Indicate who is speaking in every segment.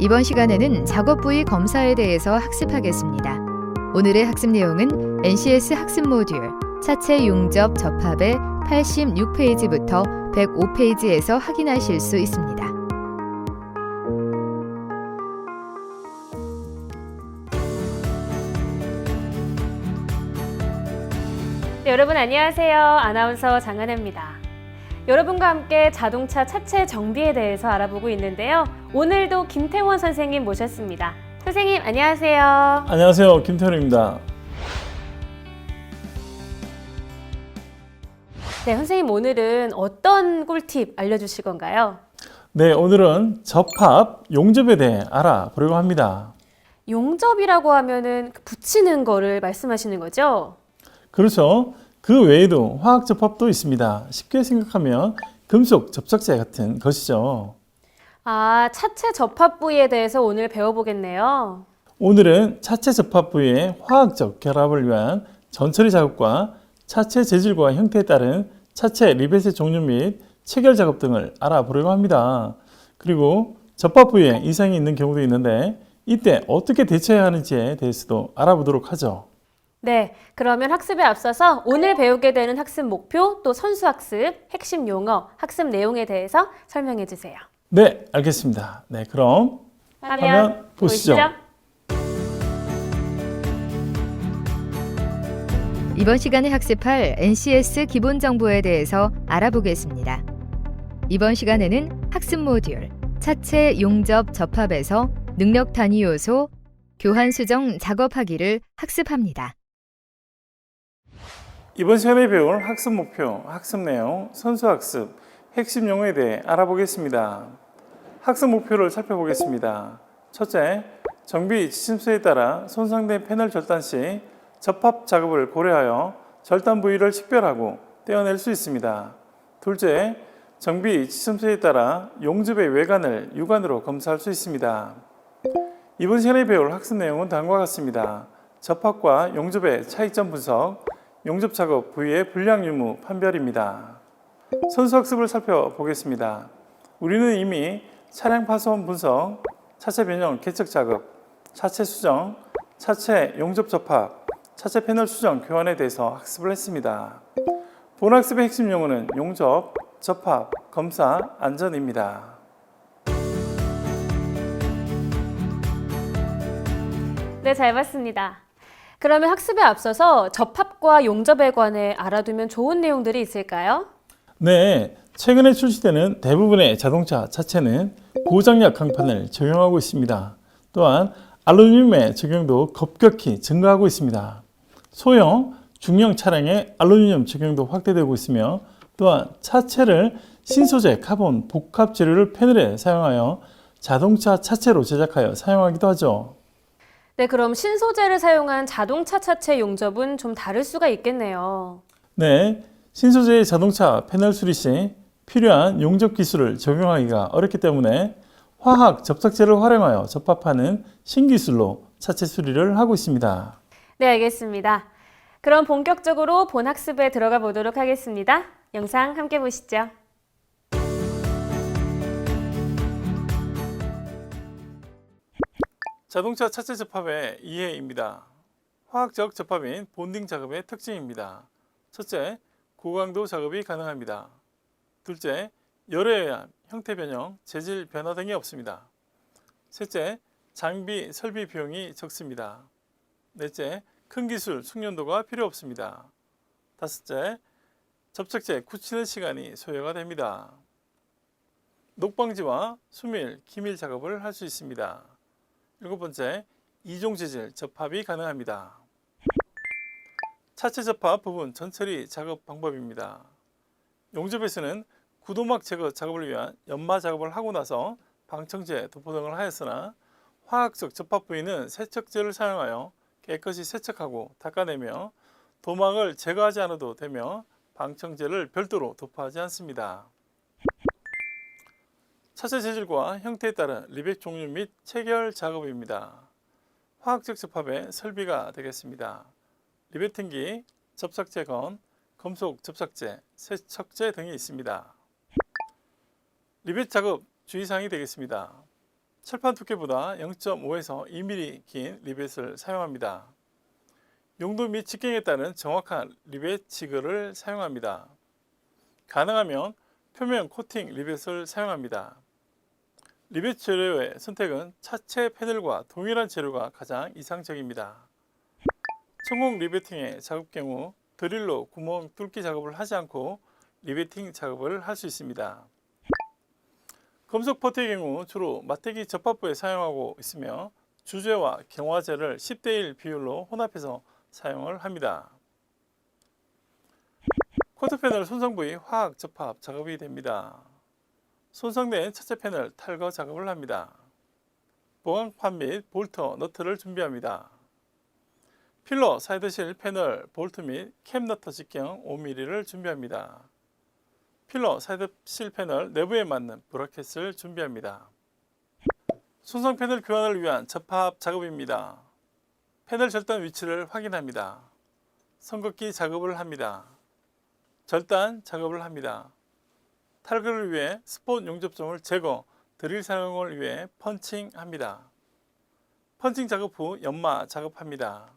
Speaker 1: 이번 시간에는 작업 부위 검사에 대해서 학습하겠습니다. 오늘의 학습 내용은 NCS 학습 모듈 차체 용접 접합의 86페이지부터 105페이지에서 확인하실 수 있습니다.
Speaker 2: 네, 여러분 안녕하세요. 아나운서 장하나입니다. 여러분과 함께 자동차 차체 정비에 대해서 알아보고 있는데요. 오늘도 김태원 선생님 모셨습니다. 선생님 안녕하세요.
Speaker 3: 안녕하세요. 김태훈입니다.
Speaker 2: 네, 선생님 오늘은 어떤 꿀팁 알려주실 건가요?
Speaker 3: 네, 오늘은 접합, 용접에 대해 알아보려고 합니다.
Speaker 2: 용접이라고 하면은 그 붙이는 거를 말씀하시는 거죠?
Speaker 3: 그렇죠. 그 외에도 화학 접합도 있습니다. 쉽게 생각하면 금속 접착제 같은 것이죠.
Speaker 2: 아, 차체 접합 부위에 대해서 오늘 배워보겠네요.
Speaker 3: 오늘은 차체 접합 부위의 화학적 결합을 위한 전처리 작업과 차체 재질과 형태에 따른 차체 리벳의 종류 및 체결 작업 등을 알아보려고 합니다. 그리고 접합 부위에 이상이 있는 경우도 있는데 이때 어떻게 대처해야 하는지에 대해서도 알아보도록 하죠.
Speaker 2: 네, 그러면 학습에 앞서서 오늘 배우게 되는 학습 목표 또 선수 학습, 핵심 용어, 학습 내용에 대해서 설명해 주세요.
Speaker 3: 네, 알겠습니다. 네, 그럼 화면 보시죠.
Speaker 1: 이번 시간에 학습할 NCS 기본 정보에 대해서 알아보겠습니다. 이번 시간에는 학습 모듈 차체 용접 접합에서 능력 단위 요소 교환 수정 작업하기를 학습합니다.
Speaker 3: 이번 시간에 배울 학습 목표, 학습 내용, 선수 학습, 핵심 용어에 대해 알아보겠습니다. 학습 목표를 살펴보겠습니다. 첫째, 정비 지침서에 따라 손상된 패널 절단 시 접합 작업을 고려하여 절단 부위를 식별하고 떼어낼 수 있습니다. 둘째, 정비 지침서에 따라 용접의 외관을 육안으로 검사할 수 있습니다. 이번 시간에 배울 학습 내용은 다음과 같습니다. 접합과 용접의 차이점 분석, 용접 작업 부위의 불량 유무 판별입니다. 선수 학습을 살펴보겠습니다. 우리는 이미 차량 파손 분석, 차체 변형 개척 작업, 차체 수정, 차체 용접 접합, 차체 패널 수정 교환에 대해서 학습을 했습니다. 본 학습의 핵심 용어는 용접, 접합, 검사, 안전입니다.
Speaker 2: 네, 잘 봤습니다. 그러면 학습에 앞서서 접합과 용접에 관해 알아두면 좋은 내용들이 있을까요?
Speaker 3: 네, 최근에 출시되는 대부분의 자동차 차체는 고장력 강판을 적용하고 있습니다. 또한 알루미늄의 적용도 급격히 증가하고 있습니다. 소형, 중형 차량의 알루미늄 적용도 확대되고 있으며 또한 차체를 신소재 카본 복합 재료를 패널에 사용하여 자동차 차체로 제작하여 사용하기도 하죠.
Speaker 2: 네, 그럼 신소재를 사용한 자동차 차체 용접은 좀 다를 수가 있겠네요.
Speaker 3: 네, 신소재의 자동차 패널 수리 시 필요한 용접 기술을 적용하기가 어렵기 때문에 화학 접착제를 활용하여 접합하는 신기술로 차체 수리를 하고 있습니다.
Speaker 2: 네, 알겠습니다. 그럼 본격적으로 본 학습에 들어가 보도록 하겠습니다. 영상 함께 보시죠.
Speaker 3: 자동차 차체 접합의 이해입니다. 화학적 접합인 본딩 작업의 특징입니다. 첫째, 고강도 작업이 가능합니다. 둘째, 열에 의한 형태 변형, 재질 변화 등이 없습니다. 셋째, 장비, 설비 비용이 적습니다. 넷째, 큰 기술, 숙련도가 필요 없습니다. 다섯째, 접착제 굳히는 시간이 소요가 됩니다. 녹방지와 수밀, 기밀 작업을 할 수 있습니다. 일곱 번째, 이종 재질 접합이 가능합니다. 차체 접합 부분 전처리 작업 방법입니다. 용접에서는 구도막 제거 작업을 위한 연마 작업을 하고 나서 방청제, 도포 등을 하였으나 화학적 접합 부위는 세척제를 사용하여 깨끗이 세척하고 닦아내며 도막을 제거하지 않아도 되며 방청제를 별도로 도포하지 않습니다. 차체 재질과 형태에 따른 리벳 종류 및 체결 작업입니다. 화학적 접합의 설비가 되겠습니다. 리베팅기, 접착제 건, 금속 접착제, 세척제 등이 있습니다. 리벳 작업 주의사항이 되겠습니다. 철판 두께보다 0.5에서 2mm 긴 리벳을 사용합니다. 용도 및 직경에 따른 정확한 리벳 지그를 사용합니다. 가능하면 표면 코팅 리벳을 사용합니다. 리벳 재료의 선택은 차체 패널과 동일한 재료가 가장 이상적입니다. 천공 리베팅의 작업 경우 드릴로 구멍 뚫기 작업을 하지 않고 리베팅 작업을 할 수 있습니다. 금속 퍼트의 경우 주로 마태기 접합부에 사용하고 있으며 주제와 경화제를 10대1 비율로 혼합해서 사용을 합니다. 코트 패널 손상 부위 화학 접합 작업이 됩니다. 손상된 차체 패널 탈거 작업을 합니다. 보강판 및 볼터, 너트를 준비합니다. 필러 사이드실 패널 볼트 및 캡 너트 직경 5mm를 준비합니다. 필러 사이드실 패널 내부에 맞는 브라켓을 준비합니다. 손상 패널 교환을 위한 접합 작업입니다. 패널 절단 위치를 확인합니다. 선긋기 작업을 합니다. 절단 작업을 합니다. 탈거를 위해 스폰 용접점을 제거, 드릴 사용을 위해 펀칭합니다. 펀칭 작업 후 연마 작업합니다.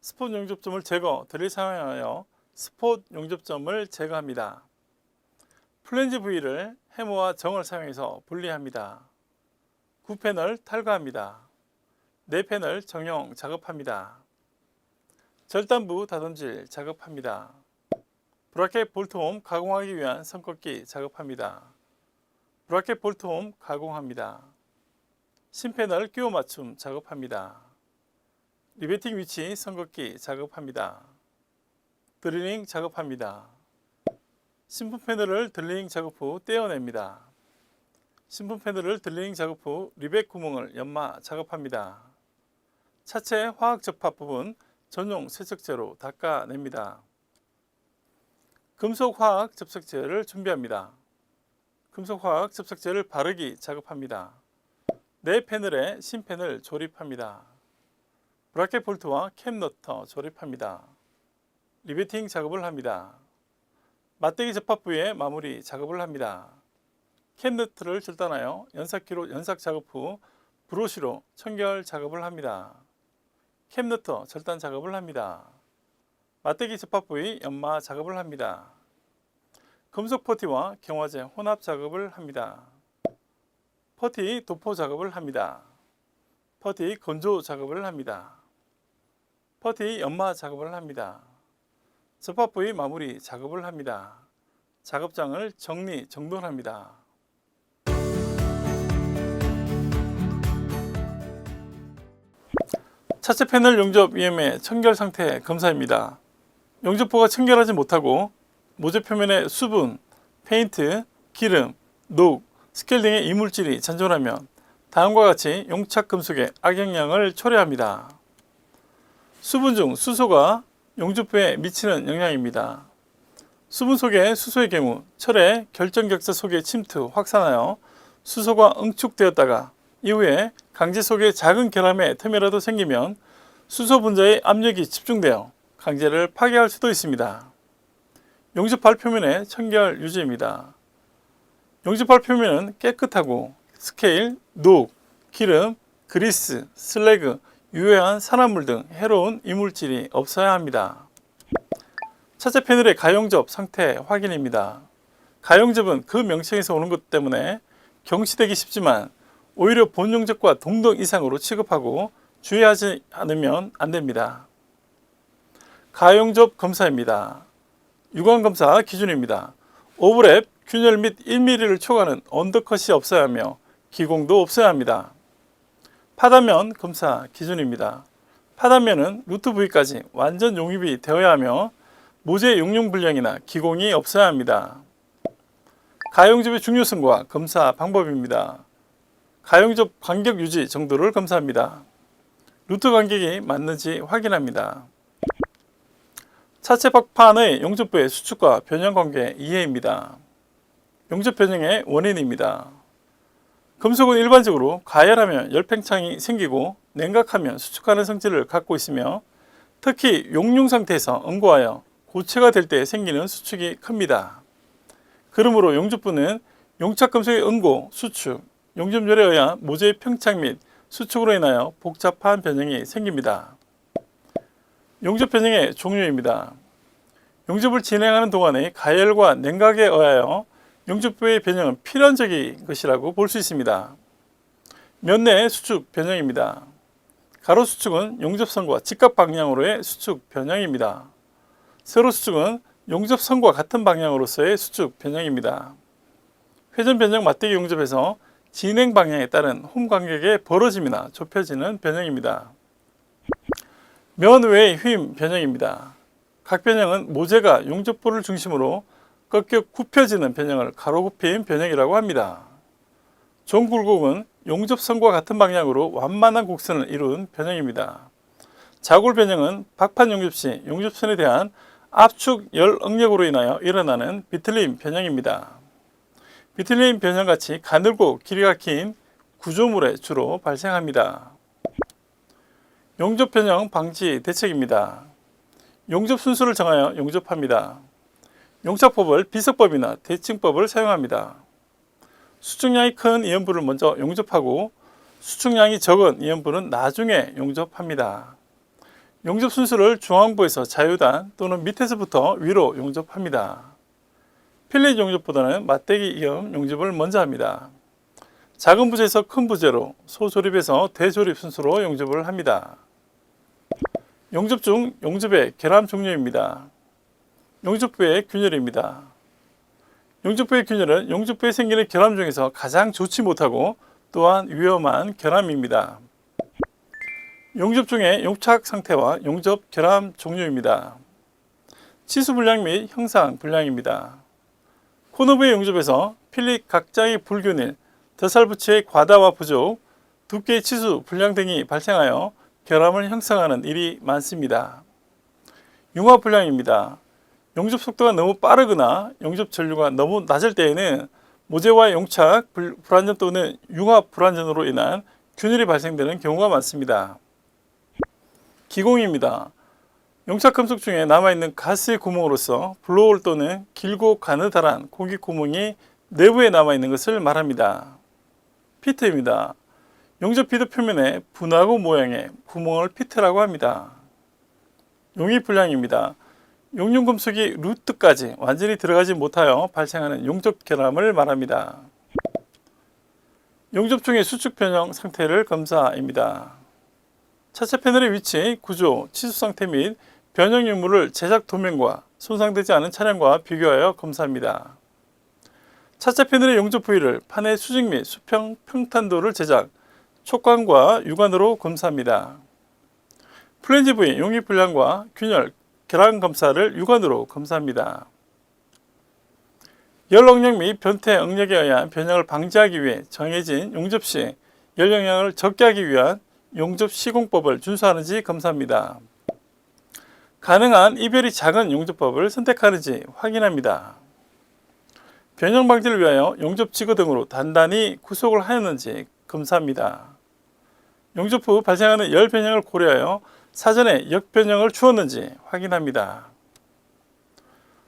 Speaker 3: 스폰 용접점을 제거, 드릴 사용하여 스폿 용접점을 제거합니다. 플랜지 부위를 해머와 정을 사용해서 분리합니다. 구 패널 탈거합니다. 네 패널 정형 작업합니다. 절단부 다듬질 작업합니다. 브라켓 볼트홈 가공하기 위한 선꺾기 작업합니다. 브라켓 볼트홈 가공합니다. 신패널 끼워 맞춤 작업합니다. 리베팅 위치 선긋기 작업합니다. 드릴링 작업합니다. 신품 패널을 드릴링 작업 후 떼어냅니다. 신품 패널을 드릴링 작업 후 리벳 구멍을 연마 작업합니다. 차체 화학 접합 부분 전용 세척제로 닦아냅니다. 금속 화학 접착제를 준비합니다. 금속 화학 접착제를 바르기 작업합니다. 내 패널에 신팬을 조립합니다. 브라켓 볼트와 캡 너터 조립합니다. 리베팅 작업을 합니다. 맞대기 접합 부에 마무리 작업을 합니다. 캡 너트를 절단하여 연삭기로 연삭 작업 후 브로시로 청결 작업을 합니다. 캡 너터 절단 작업을 합니다. 맞대기 접합 부위 연마 작업을 합니다. 금속 퍼티와 경화제 혼합 작업을 합니다. 퍼티 도포 작업을 합니다. 퍼티 건조 작업을 합니다. 퍼티 연마 작업을 합니다. 접합 부위 마무리 작업을 합니다. 작업장을 정리 정돈합니다. 차체 패널 용접 EM의 청결 상태 검사입니다. 용접부가 청결하지 못하고 모재 표면에 수분, 페인트, 기름, 녹, 스켈 등의 이물질이 잔존하면 다음과 같이 용착 금속의 악영향을 초래합니다. 수분 중 수소가 용접부에 미치는 영향입니다. 수분 속의 수소의 경우 철의 결정격자 속에 침투, 확산하여 수소가 응축되었다가 이후에 강제 속에 작은 결함의 틈이라도 생기면 수소 분자의 압력이 집중되어 강제를 파괴할 수도 있습니다. 용접발 표면의 청결 유지입니다. 용접발 표면은 깨끗하고 스케일, 녹, 기름, 그리스, 슬래그, 유해한 산화물 등 해로운 이물질이 없어야 합니다. 차체 패널의 가용접 상태 확인입니다. 가용접은 그 명칭에서 오는 것 때문에 경시되기 쉽지만 오히려 본 용접과 동등 이상으로 취급하고 주의하지 않으면 안 됩니다. 가용접 검사입니다. 유관 검사 기준입니다. 오버랩, 균열 및 1mm를 초과하는 언더컷이 없어야 하며 기공도 없어야 합니다. 파단면 검사 기준입니다. 파단면은 루트 부위까지 완전 용입이 되어야 하며 모재 용융 불량이나 기공이 없어야 합니다. 가용접의 중요성과 검사 방법입니다. 가용접 간격 유지 정도를 검사합니다. 루트 간격이 맞는지 확인합니다. 차체 박판의 용접부의 수축과 변형 관계 이해입니다. 용접 변형의 원인입니다. 금속은 일반적으로 가열하면 열팽창이 생기고 냉각하면 수축하는 성질을 갖고 있으며 특히 용융 상태에서 응고하여 고체가 될 때 생기는 수축이 큽니다. 그러므로 용접부는 용착 금속의 응고, 수축, 용접열에 의한 모재의 평착 및 수축으로 인하여 복잡한 변형이 생깁니다. 용접 변형의 종류입니다. 용접을 진행하는 동안의 가열과 냉각에 의하여 용접부의 변형은 필연적인 것이라고 볼 수 있습니다. 면내 수축 변형입니다. 가로 수축은 용접선과 직각 방향으로의 수축 변형입니다. 세로 수축은 용접선과 같은 방향으로서의 수축 변형입니다. 회전 변형 맞대기 용접에서 진행 방향에 따른 홈 간격의 벌어짐이나 좁혀지는 변형입니다. 면 외의 휨 변형입니다. 각 변형은 모재가 용접부를 중심으로 꺾여 굽혀지는 변형을 가로 굽힘 변형이라고 합니다. 종굴곡은 용접선과 같은 방향으로 완만한 곡선을 이룬 변형입니다. 자골 변형은 박판 용접 시 용접선에 대한 압축 열 응력으로 인하여 일어나는 비틀림 변형입니다. 비틀림 변형같이 가늘고 길이가 긴 구조물에 주로 발생합니다. 용접 변형 방지 대책입니다. 용접 순서를 정하여 용접합니다. 용착법을 비석법이나 대칭법을 사용합니다. 수축량이 큰 이연부를 먼저 용접하고 수축량이 적은 이연부는 나중에 용접합니다. 용접 순서를 중앙부에서 자유단 또는 밑에서부터 위로 용접합니다. 필렛 용접보다는 맞대기 이염 용접을 먼저 합니다. 작은 부재에서 큰 부재로 소조립에서 대조립 순서로 용접을 합니다. 용접 중 용접의 결함 종류입니다. 용접부의 균열입니다. 용접부의 균열은 용접부에 생기는 결함 중에서 가장 좋지 못하고 또한 위험한 결함입니다. 용접 중의 용착 상태와 용접 결함 종류입니다. 치수 불량 및 형상 불량입니다. 코너부의 용접에서 필립 각장의 불균일, 더살부치의 과다와 부족, 두께의 치수 불량 등이 발생하여 결함을 형성하는 일이 많습니다. 융합 불량입니다. 용접 속도가 너무 빠르거나 용접 전류가 너무 낮을 때에는 모재와 용착 불- 불안전 또는 융합 불안전으로 인한 균열이 발생되는 경우가 많습니다. 기공입니다. 용착 금속 중에 남아있는 가스의 구멍으로서 블로홀 또는 길고 가느다란 공기 구멍이 내부에 남아있는 것을 말합니다. 피트입니다. 용접 피드 표면에 분화구 모양의 구멍을 피트라고 합니다. 용입 불량입니다. 용융 금속이 루트까지 완전히 들어가지 못하여 발생하는 용접 결함을 말합니다. 용접 중의 수축 변형 상태를 검사입니다. 차체 패널의 위치, 구조, 치수 상태 및 변형 유무를 제작 도면과 손상되지 않은 차량과 비교하여 검사합니다. 차체 패널의 용접 부위를 판의 수직 및 수평 평탄도를 제작, 촉감과 육안으로 검사합니다. 플랜지 부위 용입 불량과 균열, 결함 검사를 육안으로 검사합니다. 열 응력 및 변태 응력에 의한 변형을 방지하기 위해 정해진 용접 시 열 영향을 적게 하기 위한 용접 시공법을 준수하는지 검사합니다. 가능한 이별이 작은 용접법을 선택하는지 확인합니다. 변형 방지를 위하여 용접 지거 등으로 단단히 구속을 하였는지 검사합니다. 용접 후 발생하는 열 변형을 고려하여 사전에 역변형을 주었는지 확인합니다.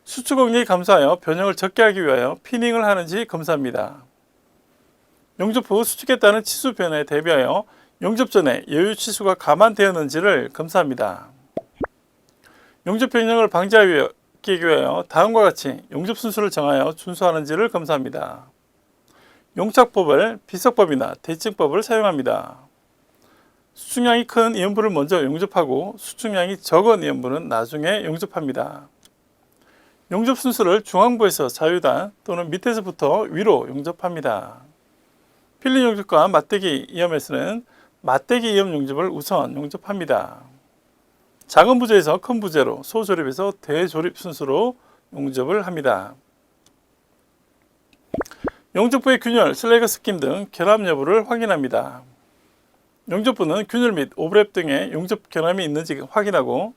Speaker 3: 수축 응력이 감소하여 변형을 적게 하기 위하여 피닝을 하는지 검사합니다. 용접 후 따른 치수 변화에 대비하여 용접 전에 여유 치수가 감안되었는지를 검사합니다. 용접 변형을 방지하기 위하여 다음과 같이 용접 순서를 정하여 준수하는지를 검사합니다. 용착법을 비석법이나 대칭법을 사용합니다. 수축량이 큰 이연부를 먼저 용접하고 수축량이 적은 이연부는 나중에 용접합니다. 용접 순서를 중앙부에서 자유단 또는 밑에서부터 위로 용접합니다. 필름 용접과 맞대기 이염에서는 맞대기 이염 용접을 우선 용접합니다. 작은 부재에서 큰 부재로 소조립에서 대조립 순서로 용접을 합니다. 용접부의 균열, 슬래그 스킴 등 결함 여부를 확인합니다. 용접부는 균열 및 오브랩 등의 용접 결함이 있는지 확인하고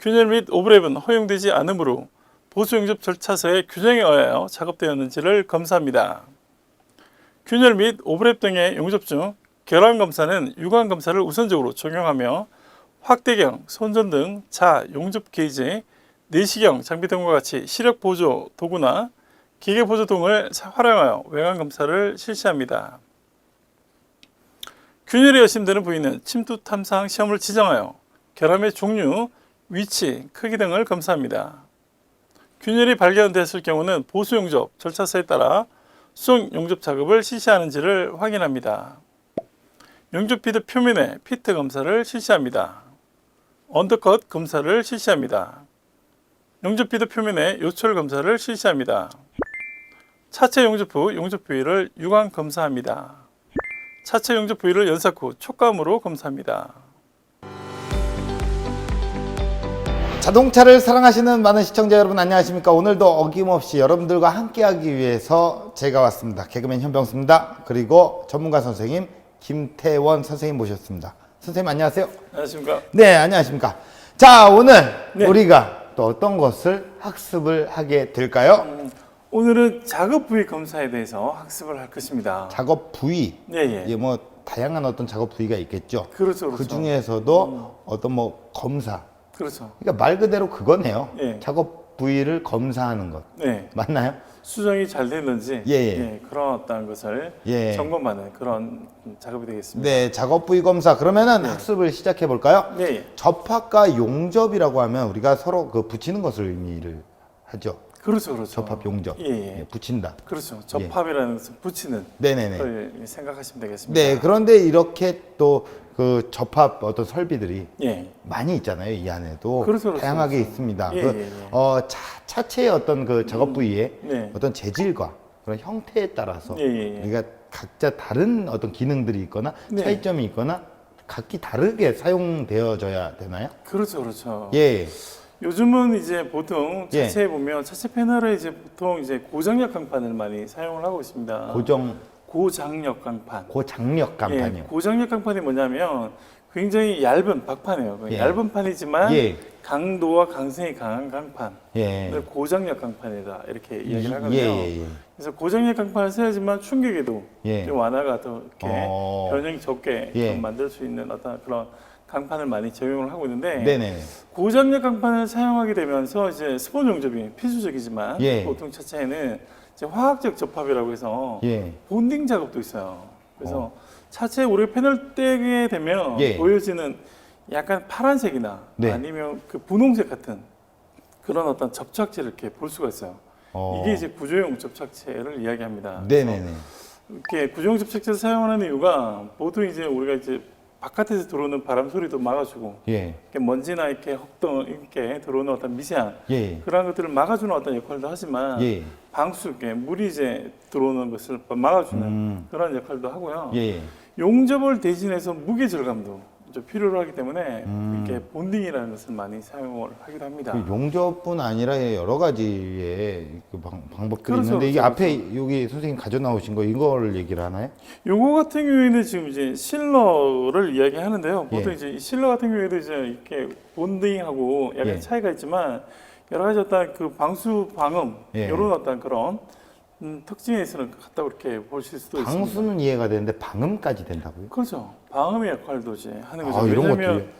Speaker 3: 균열 및 오브랩은 허용되지 않으므로 보수 용접 절차서의 규정에 의하여 작업되었는지를 검사합니다. 균열 및 오브랩 등의 용접 중 결함 검사는 유관 검사를 우선적으로 적용하며 확대경, 손전 등 자 용접 게이지, 내시경 장비 등과 같이 시력 보조 도구나 기계 보조 등을 활용하여 외관 검사를 실시합니다. 균열이 의심되는 부위는 침투 탐사항 시험을 지정하여 결함의 종류, 위치, 크기 등을 검사합니다. 균열이 발견됐을 경우는 보수 용접 절차서에 따라 수용 용접 작업을 실시하는지를 확인합니다. 용접 비드 표면의 피트 검사를 실시합니다. 언더컷 검사를 실시합니다. 용접 비드 표면의 요철 검사를 실시합니다. 차체 용접 후 용접 부위를 유광 검사합니다. 차체 용접 부위를 연삭 후 촉감으로 검사합니다.
Speaker 4: 자동차를 사랑하시는 많은 시청자 여러분 안녕하십니까 오늘도 어김없이 여러분들과 함께하기 위해서 제가 왔습니다 개그맨 현병수입니다 그리고 전문가 선생님 김태원 선생님 모셨습니다 선생님 안녕하세요
Speaker 3: 안녕하십니까?
Speaker 4: 네 안녕하십니까 자 오늘
Speaker 3: 네.
Speaker 4: 우리가 또 어떤 것을 학습을 하게 될까요
Speaker 3: 오늘은 작업 부위 검사에 대해서 학습을 할 것입니다.
Speaker 4: 작업 부위
Speaker 3: 예, 예.
Speaker 4: 이게 뭐 다양한 어떤 작업 부위가 있겠죠
Speaker 3: 그렇죠, 그렇죠.
Speaker 4: 그 중에서도 어떤 뭐 검사
Speaker 3: 그렇죠.
Speaker 4: 그러니까 말 그대로 그거네요
Speaker 3: 예.
Speaker 4: 작업 부위를 검사하는 것
Speaker 3: 네.
Speaker 4: 맞나요?
Speaker 3: 수정이 잘 됐는지
Speaker 4: 예, 예.
Speaker 3: 그런 어떤 것을
Speaker 4: 예.
Speaker 3: 점검하는 그런 작업이 되겠습니다.
Speaker 4: 네, 작업 부위 검사. 그러면은 학습을 시작해 볼까요?
Speaker 3: 네. 예.
Speaker 4: 접합과 용접이라고 하면 우리가 서로 그 붙이는 것을 의미를 하죠.
Speaker 3: 그렇죠, 그렇죠.
Speaker 4: 접합, 용접.
Speaker 3: 예, 예.
Speaker 4: 예, 붙인다.
Speaker 3: 그렇죠. 접합이라는 것은 붙이는
Speaker 4: 네네네.
Speaker 3: 걸 생각하시면 되겠습니다.
Speaker 4: 네, 그런데 이렇게 또 그 접합 어떤 설비들이
Speaker 3: 예.
Speaker 4: 많이 있잖아요. 이 안에도
Speaker 3: 그렇죠, 그렇죠,
Speaker 4: 다양하게
Speaker 3: 그렇죠.
Speaker 4: 있습니다.
Speaker 3: 예,
Speaker 4: 그
Speaker 3: 예, 예.
Speaker 4: 어, 차, 차체의 어떤 그 작업 부위에
Speaker 3: 네.
Speaker 4: 어떤 재질과 그런 형태에 따라서
Speaker 3: 예, 예, 예.
Speaker 4: 우리가 각자 다른 어떤 기능들이 있거나
Speaker 3: 네.
Speaker 4: 차이점이 있거나 각기 다르게 사용되어져야 되나요?
Speaker 3: 그렇죠, 그렇죠.
Speaker 4: 예.
Speaker 3: 요즘은 이제 보통
Speaker 4: 예.
Speaker 3: 차체에 보면 차체 패널에 이제 보통 이제 고장력 강판을 많이 사용을 하고 있습니다.
Speaker 4: 고정
Speaker 3: 고장력 강판.
Speaker 4: 고장력 간판이요.
Speaker 3: 예, 고장력 강판이 뭐냐면 굉장히 얇은 박판이에요.
Speaker 4: 예.
Speaker 3: 얇은 판이지만
Speaker 4: 예.
Speaker 3: 강도와 강성이 강한 강판.
Speaker 4: 예.
Speaker 3: 를 고장력 강판이다 이렇게 이야기를 하거든요.
Speaker 4: 예, 예, 예.
Speaker 3: 그래서 고장력 강판을 써야지만 충격에도
Speaker 4: 예.
Speaker 3: 좀 완화가 더 이렇게
Speaker 4: 어.
Speaker 3: 변형이 적게
Speaker 4: 예.
Speaker 3: 좀 만들 수 있는 어떤 그런 강판을 많이 적용을 하고 있는데
Speaker 4: 네네.
Speaker 3: 고장력 강판을 사용하게 되면서 이제 스폰 용접이 필수적이지만
Speaker 4: 예.
Speaker 3: 보통 차체에는 이제 화학적 접합이라고 해서
Speaker 4: 예.
Speaker 3: 본딩 작업도 있어요. 그래서 차체 우리 패널 떼게 되면
Speaker 4: 예.
Speaker 3: 보여지는 약간 파란색이나
Speaker 4: 네.
Speaker 3: 아니면 그 분홍색 같은 그런 어떤 접착제를 이렇게 볼 수가 있어요.
Speaker 4: 어.
Speaker 3: 이게 이제 구조용 접착제를 이야기합니다.
Speaker 4: 네네네.
Speaker 3: 이렇게 구조용 접착제를 사용하는 이유가 보통 이제 우리가 이제 바깥에서 들어오는 바람 소리도 막아주고
Speaker 4: 예.
Speaker 3: 이렇게 먼지나 이렇게 흙등 이렇게 들어오는 어떤 미세한
Speaker 4: 예.
Speaker 3: 그러한 것들을 막아주는 어떤 역할도 하지만
Speaker 4: 예.
Speaker 3: 방수 이렇게 물이 이제 들어오는 것을 막아주는
Speaker 4: 음.
Speaker 3: 그런 역할도 하고요.
Speaker 4: 예.
Speaker 3: 용접을 대신해서 무게 절감도 좀 필요로 하기 때문에
Speaker 4: 음.
Speaker 3: 이렇게 본딩이라는 것을 많이 사용을 하기도 합니다.
Speaker 4: 그 용접뿐 아니라 여러 가지의 그 방, 방법들이
Speaker 3: 그렇죠,
Speaker 4: 있는데 이게
Speaker 3: 그렇죠,
Speaker 4: 앞에 여기 선생님 가져 나오신 거 이걸 얘기를 하나요?
Speaker 3: 요거 같은 경우에는 지금 이제 실러를 이야기하는데요.
Speaker 4: 예.
Speaker 3: 보통 이제 이 실러 같은 경우에도 이제 이렇게 본딩하고 약간
Speaker 4: 예.
Speaker 3: 차이가 있지만 여러 가지 어떤 그 방수 방음
Speaker 4: 예.
Speaker 3: 이런 어떤 그런 음, 특징에 있어서 같다 그렇게 보실 수도 있습니다.
Speaker 4: 방수는 이해가 되는데 방음까지 된다고요?
Speaker 3: 그렇죠. 방음의 역할도 이제 하는 거죠.
Speaker 4: 아, 이런
Speaker 3: 왜냐면
Speaker 4: 것들이.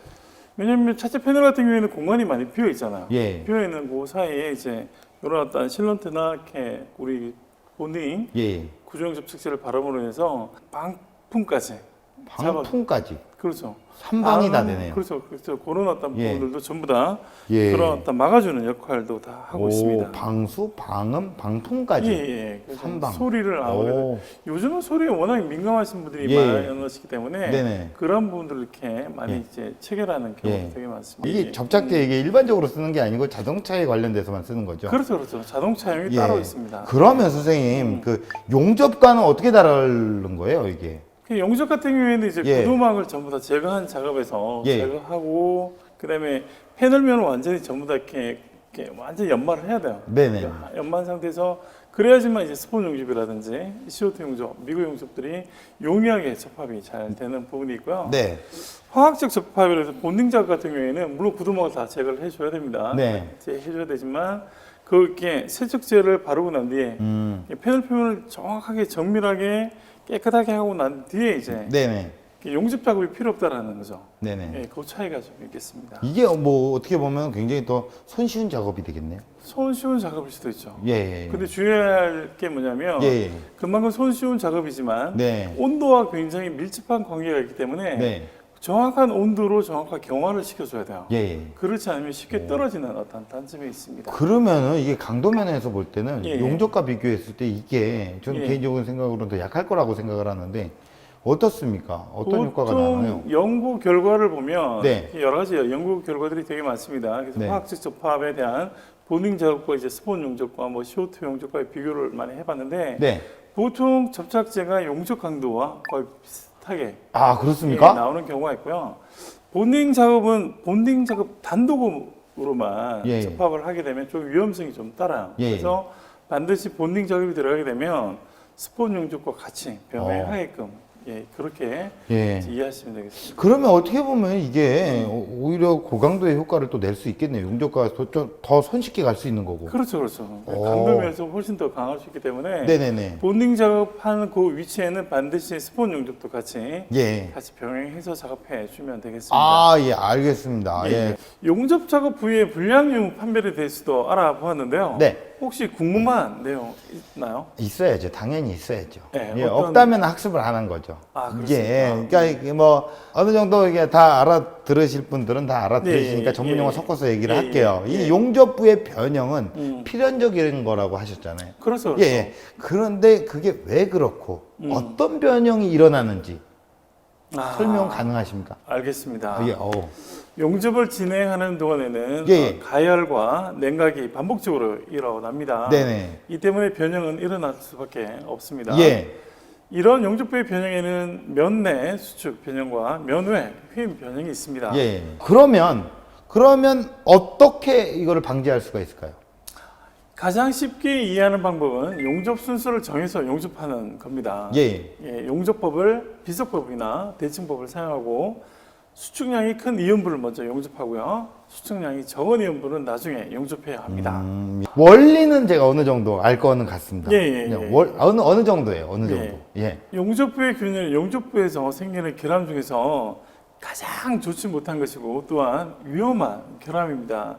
Speaker 3: 왜냐면 차체 패널 같은 경우에는 공간이 많이 비어 있잖아요.
Speaker 4: 예.
Speaker 3: 비어 있는 그 사이에 이제 이런 어떤 실런트나 이렇게 우리 본딩
Speaker 4: 예.
Speaker 3: 구조용 접착제를 바람으로 해서 방풍까지 잡아-
Speaker 4: 방풍까지
Speaker 3: 그렇죠.
Speaker 4: 삼방이 다
Speaker 3: 방음,
Speaker 4: 되네요.
Speaker 3: 그렇죠. 그렇죠. 그런 어떤
Speaker 4: 예.
Speaker 3: 부분들도 전부 다
Speaker 4: 예.
Speaker 3: 그런 어떤 막아주는 역할도 다 하고
Speaker 4: 오,
Speaker 3: 있습니다.
Speaker 4: 방수, 방음, 방풍까지.
Speaker 3: 예, 예.
Speaker 4: 삼방.
Speaker 3: 소리를 아무래도
Speaker 4: 오.
Speaker 3: 요즘은 소리에 워낙 민감하신 분들이
Speaker 4: 예.
Speaker 3: 많으시기 때문에
Speaker 4: 네네.
Speaker 3: 그런 부분들을 이렇게 많이
Speaker 4: 예.
Speaker 3: 이제 체결하는 경우가
Speaker 4: 예.
Speaker 3: 되게 많습니다.
Speaker 4: 이게
Speaker 3: 예.
Speaker 4: 접착제 이게 일반적으로 쓰는 게 아니고 자동차에 관련돼서만 쓰는 거죠.
Speaker 3: 그렇죠, 그렇죠. 자동차용이
Speaker 4: 예.
Speaker 3: 따로 있습니다.
Speaker 4: 그러면 선생님
Speaker 3: 음.
Speaker 4: 그 용접과는 어떻게 다른 거예요, 이게?
Speaker 3: 그 용접 같은 경우에는 이제
Speaker 4: 예.
Speaker 3: 구도막을 전부 다 제거한 작업에서
Speaker 4: 예.
Speaker 3: 제거하고 그다음에 패널면을 완전히 전부 다 이렇게, 이렇게 완전히 연마를 해야 돼요.
Speaker 4: 네네.
Speaker 3: 연마한 상태에서 그래야지만 이제 스폰 용접이라든지 CO2 용접, 미구 용접들이 용이하게 접합이 잘 되는 부분이 있고요.
Speaker 4: 네.
Speaker 3: 화학적 접합이라서 본딩 작업 같은 경우에는 물론 구도막을 다 제거를 해줘야 됩니다.
Speaker 4: 네.
Speaker 3: 해줘야 되지만 그렇게 세척제를 바르고 난 뒤에
Speaker 4: 음.
Speaker 3: 이 패널 표면을 정확하게 정밀하게 깨끗하게 하고 난 뒤에 이제
Speaker 4: 네네.
Speaker 3: 용접 작업이 필요 없다라는 거죠.
Speaker 4: 네네.
Speaker 3: 예, 그 차이가 좀 있겠습니다.
Speaker 4: 이게 뭐 어떻게 보면 굉장히 더 손쉬운 작업이 되겠네요.
Speaker 3: 손쉬운 작업일 수도 있죠.
Speaker 4: 예. 예.
Speaker 3: 근데 주의할 게 뭐냐면
Speaker 4: 예. 예.
Speaker 3: 그만큼 손쉬운 작업이지만
Speaker 4: 네.
Speaker 3: 온도와 굉장히 밀접한 관계가 있기 때문에
Speaker 4: 네.
Speaker 3: 정확한 온도로 정확한 경화를 시켜줘야 돼요.
Speaker 4: 예. 예.
Speaker 3: 그렇지 않으면 쉽게 떨어지는 어떤 단점이 있습니다.
Speaker 4: 그러면은 이게 강도 면에서 볼 때는
Speaker 3: 예, 예.
Speaker 4: 용접과 비교했을 때 이게 저는
Speaker 3: 예.
Speaker 4: 개인적인 생각으로는 더 약할 거라고 생각을 하는데 어떻습니까? 어떤 효과가 나나요?
Speaker 3: 보통 연구 결과를 보면
Speaker 4: 네.
Speaker 3: 여러 가지 연구 결과들이 되게 많습니다. 그래서
Speaker 4: 네.
Speaker 3: 화학적 접합에 대한 보닝 작업과 이제 스폰 용접과 뭐 CO2 용접과의 비교를 많이 해봤는데
Speaker 4: 네. 보통
Speaker 3: 보통 접착제가 용접 강도와 거의 비슷 하게
Speaker 4: 아
Speaker 3: 예,
Speaker 4: 그렇습니까?
Speaker 3: 나오는 경우가 있고요. 본딩 작업은 본딩 작업 단독으로만
Speaker 4: 예, 예.
Speaker 3: 접합을 하게 되면 좀 위험성이 좀 따라요.
Speaker 4: 예, 예.
Speaker 3: 그래서 반드시 본딩 작업이 들어가게 되면 스폰 용접과 같이
Speaker 4: 어.
Speaker 3: 병행하게끔 예, 그렇게
Speaker 4: 예.
Speaker 3: 이해하시면 되겠습니다.
Speaker 4: 그러면 어떻게 보면 이게 오히려 고강도의 효과를 또 낼 수 있겠네요. 용접가 더, 좀더 손쉽게 갈 수 있는 거고.
Speaker 3: 그렇죠, 그렇죠.
Speaker 4: 오.
Speaker 3: 강도면에서 훨씬 더 강할 수 있기 때문에
Speaker 4: 네네네.
Speaker 3: 본딩 작업하는 그 위치에는 반드시 스폰 용접도 같이
Speaker 4: 예.
Speaker 3: 같이 병행해서 작업해 주면 되겠습니다.
Speaker 4: 아, 예, 알겠습니다.
Speaker 3: 예,
Speaker 4: 예.
Speaker 3: 예. 용접 작업 부위의 불량유 판별에 대해서도 알아보았는데요.
Speaker 4: 네.
Speaker 3: 혹시 궁금한 내용 있나요?
Speaker 4: 있어야죠. 당연히 있어야죠.
Speaker 3: 네,
Speaker 4: 예,
Speaker 3: 어떤-
Speaker 4: 없다면 학습을 안 한 거죠.
Speaker 3: 아,
Speaker 4: 예,
Speaker 3: 그렇습니까?
Speaker 4: 그러니까 이게 뭐 어느 정도 이게 다 알아들으실 분들은 다 알아들으시니까
Speaker 3: 예, 예,
Speaker 4: 전문 용어
Speaker 3: 예.
Speaker 4: 섞어서 얘기를
Speaker 3: 예,
Speaker 4: 할게요.
Speaker 3: 예,
Speaker 4: 이
Speaker 3: 예.
Speaker 4: 용접부의 변형은
Speaker 3: 음.
Speaker 4: 필연적인 거라고 하셨잖아요.
Speaker 3: 그렇죠.
Speaker 4: 예, 예. 그런데 그게 왜 그렇고
Speaker 3: 음.
Speaker 4: 어떤 변형이 일어나는지
Speaker 3: 아,
Speaker 4: 설명 가능하십니까?
Speaker 3: 알겠습니다.
Speaker 4: 예, 어.
Speaker 3: 용접을 진행하는 동안에는
Speaker 4: 예, 예.
Speaker 3: 어, 가열과 냉각이 반복적으로 일어납니다.
Speaker 4: 네네.
Speaker 3: 이 때문에 변형은 일어날 수밖에 없습니다.
Speaker 4: 예.
Speaker 3: 이런 용접부의 변형에는 면내 수축 변형과 면외 휘임 변형이 있습니다.
Speaker 4: 예. 그러면 그러면 어떻게 이거를 방지할 수가 있을까요?
Speaker 3: 가장 쉽게 이해하는 방법은 용접 순서를 정해서 용접하는 겁니다.
Speaker 4: 예.
Speaker 3: 예, 용접법을 비석법이나 대칭법을 사용하고 수축량이 큰 이온부를 먼저 용접하고요. 수축량이 적은 이온부는 나중에 용접해야 합니다.
Speaker 4: 음, 원리는 제가 어느 정도 알 거는 같습니다.
Speaker 3: 예, 예,
Speaker 4: 그냥
Speaker 3: 예.
Speaker 4: 월- 어느 어느 정도예요? 어느
Speaker 3: 예.
Speaker 4: 정도? 예.
Speaker 3: 용접부의 균열, 용접부에서 생기는 결함 중에서 가장 좋지 못한 것이고 또한 위험한 결함입니다.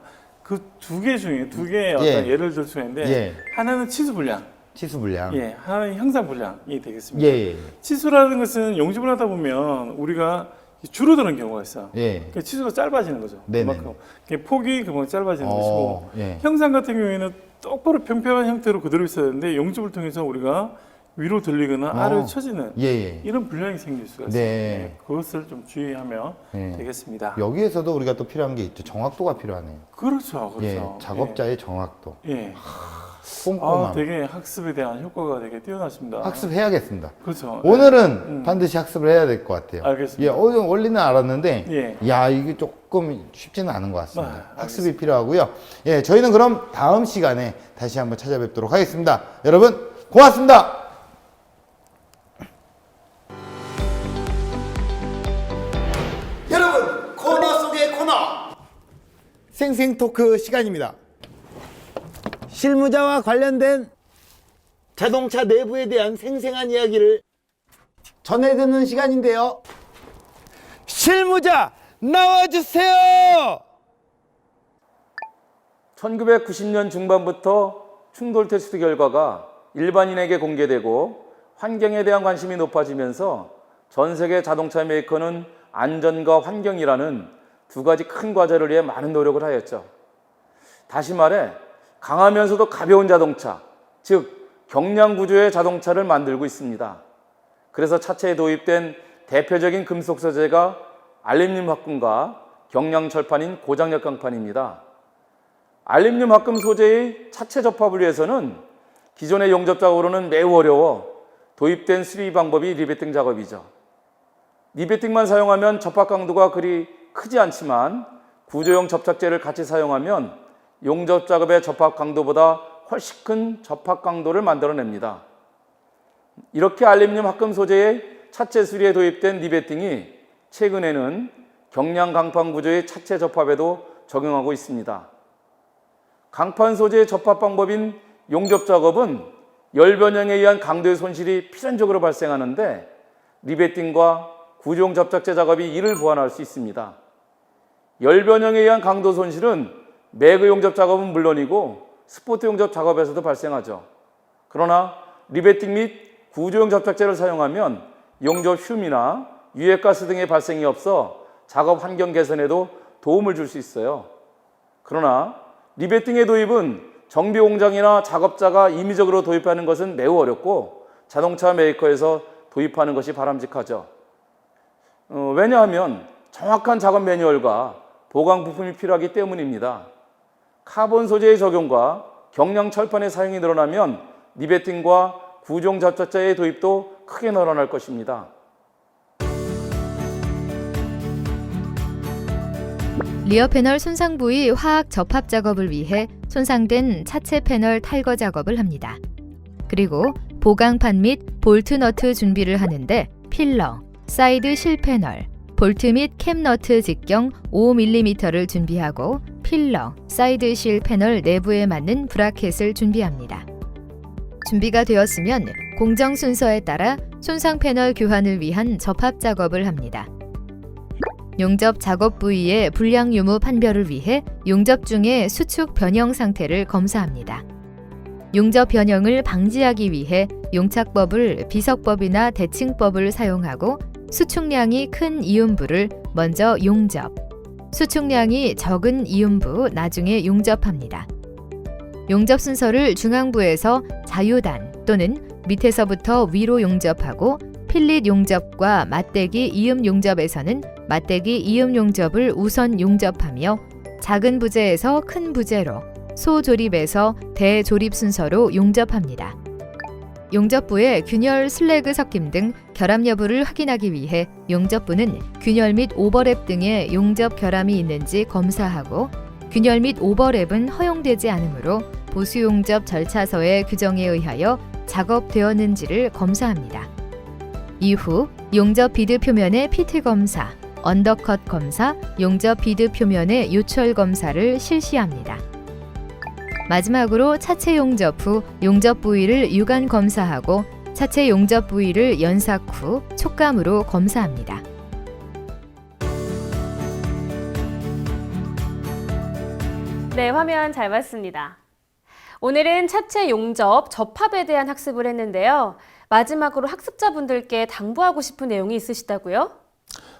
Speaker 3: 그 두 개 중에 두 개의 어떤
Speaker 4: 예.
Speaker 3: 예를 들 수가 있는데
Speaker 4: 예.
Speaker 3: 하나는 치수 불량,
Speaker 4: 치수 불량.
Speaker 3: 예, 하나는 형상 불량이 되겠습니다.
Speaker 4: 예. 예.
Speaker 3: 치수라는 것은 용접을 하다 보면 우리가 줄어드는 경우가 있어요.
Speaker 4: 예.
Speaker 3: 그 치수가 짧아지는 거죠.
Speaker 4: 네네.
Speaker 3: 그만큼 그 폭이 그만큼 짧아지는 것이고
Speaker 4: 어, 예.
Speaker 3: 형상 같은 경우에는 똑바로 평평한 형태로 그대로 있어야 되는데 용접을 통해서 우리가 위로 들리거나
Speaker 4: 어.
Speaker 3: 아래로 처지는
Speaker 4: 예. 예.
Speaker 3: 이런 불량이 생길 수가 있어요.
Speaker 4: 네.
Speaker 3: 그것을 좀 주의하면
Speaker 4: 예.
Speaker 3: 되겠습니다.
Speaker 4: 여기에서도 우리가 또 필요한 게 있죠. 정확도가 필요하네요.
Speaker 3: 그렇죠,
Speaker 4: 예.
Speaker 3: 그렇죠.
Speaker 4: 작업자의 정확도.
Speaker 3: 예. 예.
Speaker 4: 꼼꼼함.
Speaker 3: 아, 되게 학습에 대한 효과가 되게 뛰어나십니다.
Speaker 4: 학습해야겠습니다.
Speaker 3: 그렇죠.
Speaker 4: 오늘은
Speaker 3: 음.
Speaker 4: 반드시 학습을 해야 될 것 같아요.
Speaker 3: 알겠습니다.
Speaker 4: 예, 어느 원리는 알았는데,
Speaker 3: 예.
Speaker 4: 야 이게 조금 쉽지는 않은 것 같습니다.
Speaker 3: 아,
Speaker 4: 학습이 필요하고요. 예, 저희는 그럼 다음 시간에 다시 한번 찾아뵙도록 하겠습니다. 여러분 고맙습니다. 생생 토크 시간입니다. 실무자와 관련된 자동차 내부에 대한 생생한 이야기를 전해드는 시간인데요. 실무자 나와주세요.
Speaker 5: 1990년 중반부터 충돌 테스트 결과가 일반인에게 공개되고 환경에 대한 관심이 높아지면서 전 세계 자동차 메이커는 안전과 환경이라는 두 가지 큰 과제를 위해 많은 노력을 하였죠. 다시 말해 강하면서도 가벼운 자동차, 즉 경량 구조의 자동차를 만들고 있습니다. 그래서 차체에 도입된 대표적인 금속 소재가 알루미늄 합금과 경량 철판인 고장력 강판입니다. 알루미늄 합금 소재의 차체 접합을 위해서는 기존의 용접 작업으로는 매우 어려워 도입된 수리 방법이 리베팅 작업이죠. 리베팅만 사용하면 접합 강도가 그리 크지 않지만 구조용 접착제를 같이 사용하면 용접 작업의 접합 강도보다 훨씬 큰 접합 강도를 만들어냅니다. 이렇게 알루미늄 합금 소재의 차체 수리에 도입된 리베팅이 최근에는 경량 강판 구조의 차체 접합에도 적용하고 있습니다. 강판 소재의 접합 방법인 용접 작업은 열 변형에 의한 강도의 손실이 필연적으로 발생하는데 리베팅과 구조용 접착제 작업이 이를 보완할 수 있습니다. 열 변형에 의한 강도 손실은 매그 용접 작업은 물론이고 스포트 용접 작업에서도 발생하죠. 그러나 리베팅 및 구조용 접착제를 사용하면 용접 흉이나 유해가스 등의 발생이 없어 작업 환경 개선에도 도움을 줄 수 있어요. 그러나 리베팅의 도입은 정비 공장이나 작업자가 임의적으로 도입하는 것은 매우 어렵고 자동차 메이커에서 도입하는 것이 바람직하죠. 어, 왜냐하면 정확한 작업 매뉴얼과 보강 부품이 필요하기 때문입니다. 카본 소재의 적용과 경량 철판의 사용이 늘어나면 리베팅과 구종 접착제의 도입도 크게 늘어날 것입니다.
Speaker 1: 리어 패널 손상 부위 화학 접합 작업을 위해 손상된 차체 패널 탈거 작업을 합니다. 그리고 보강판 및 볼트 너트 준비를 하는데 필러, 사이드 실 패널, 볼트 및 캡 너트 직경 5mm를 준비하고 필러, 사이드 실 패널 내부에 맞는 브라켓을 준비합니다. 준비가 되었으면 공정 순서에 따라 손상 패널 교환을 위한 접합 작업을 합니다. 용접 작업 부위의 불량 유무 판별을 위해 용접 중의 수축 변형 상태를 검사합니다. 용접 변형을 방지하기 위해 용착법을 비석법이나 대칭법을 사용하고 수축량이 큰 이음부를 먼저 용접, 수축량이 적은 이음부 나중에 용접합니다. 용접 순서를 중앙부에서 자유단 또는 밑에서부터 위로 용접하고 필릿 용접과 맞대기 이음 용접에서는 맞대기 이음 용접을 우선 용접하며 작은 부재에서 큰 부재로 소조립에서 대조립 순서로 용접합니다. 용접부에 균열 슬래그 섞임 등 결합 여부를 확인하기 위해 용접부는 균열 및 오버랩 등의 용접 결함이 있는지 검사하고 균열 및 오버랩은 허용되지 않으므로 보수 용접 절차서의 규정에 의하여 작업되었는지를 검사합니다. 이후 용접 비드 표면의 피트 검사, 언더컷 검사, 용접 비드 표면의 요철 검사를 실시합니다. 마지막으로 차체 용접 후 용접 부위를 유관 검사하고 차체 용접 부위를 연삭 후 촉감으로 검사합니다.
Speaker 2: 네, 화면 잘 봤습니다. 오늘은 차체 용접, 접합에 대한 학습을 했는데요. 마지막으로 학습자분들께 당부하고 싶은 내용이 있으시다고요?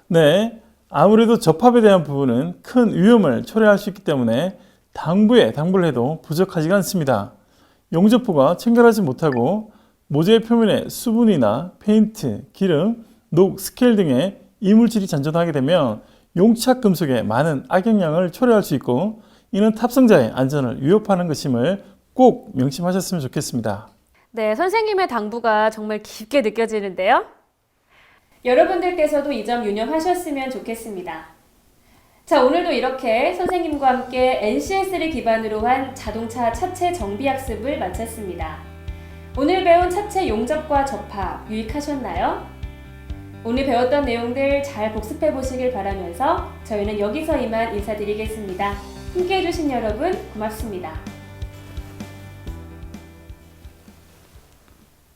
Speaker 3: 네, 아무래도 접합에 대한 부분은 큰 위험을 초래할 수 있기 때문에 당부에 당부를 해도 부족하지가 않습니다. 용접부가 청결하지 못하고 모재 표면에 수분이나 페인트, 기름, 녹, 스케일 등의 이물질이 잔존하게 되면 용착 금속에 많은 악영향을 초래할 수 있고 이는 탑승자의 안전을 위협하는 것임을 꼭 명심하셨으면 좋겠습니다.
Speaker 2: 네, 선생님의 당부가 정말 깊게 느껴지는데요. 여러분들께서도 이 점 유념하셨으면 좋겠습니다. 자, 오늘도 이렇게 선생님과 함께 NCS를 기반으로 한 자동차 차체 정비 학습을 마쳤습니다. 오늘 배운 차체 용접과 접합 유익하셨나요? 오늘 배웠던 내용들 잘 복습해 보시길 바라면서 저희는 여기서 이만 인사드리겠습니다. 함께 해주신 여러분 고맙습니다.